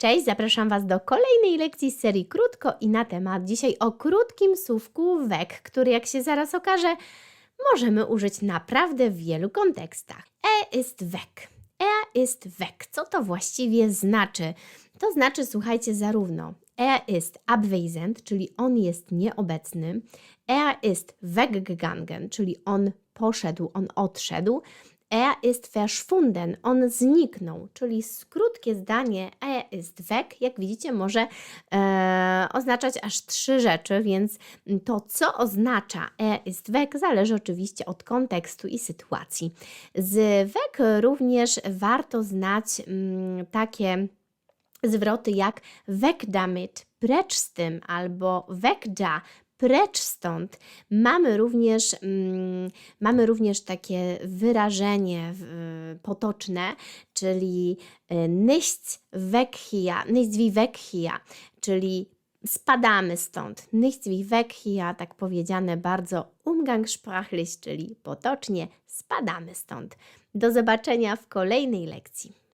Cześć, zapraszam Was do kolejnej lekcji z serii Krótko i na temat. Dzisiaj o krótkim słówku weg, który jak się zaraz okaże, możemy użyć naprawdę w wielu kontekstach. E ist weg. Er ist weg. Co to właściwie znaczy? To znaczy, słuchajcie, zarówno er ist abwesend, czyli on jest nieobecny, er ist weggegangen, czyli on poszedł, on odszedł, er ist verschwunden, on zniknął, czyli krótkie zdanie er ist weg, jak widzicie, może e, oznaczać aż trzy rzeczy, więc to, co oznacza er ist weg, zależy oczywiście od kontekstu i sytuacji. Z weg również warto znać mm, takie zwroty jak weg damit, precz z tym, albo weg da, precz stąd. Mamy również, mm, mamy również takie wyrażenie w- potoczne, czyli y, nichts weg hier, nichts wie czyli spadamy stąd. Nichts wie weg hier, tak powiedziane bardzo umgangssprachlich, czyli potocznie spadamy stąd. Do zobaczenia w kolejnej lekcji.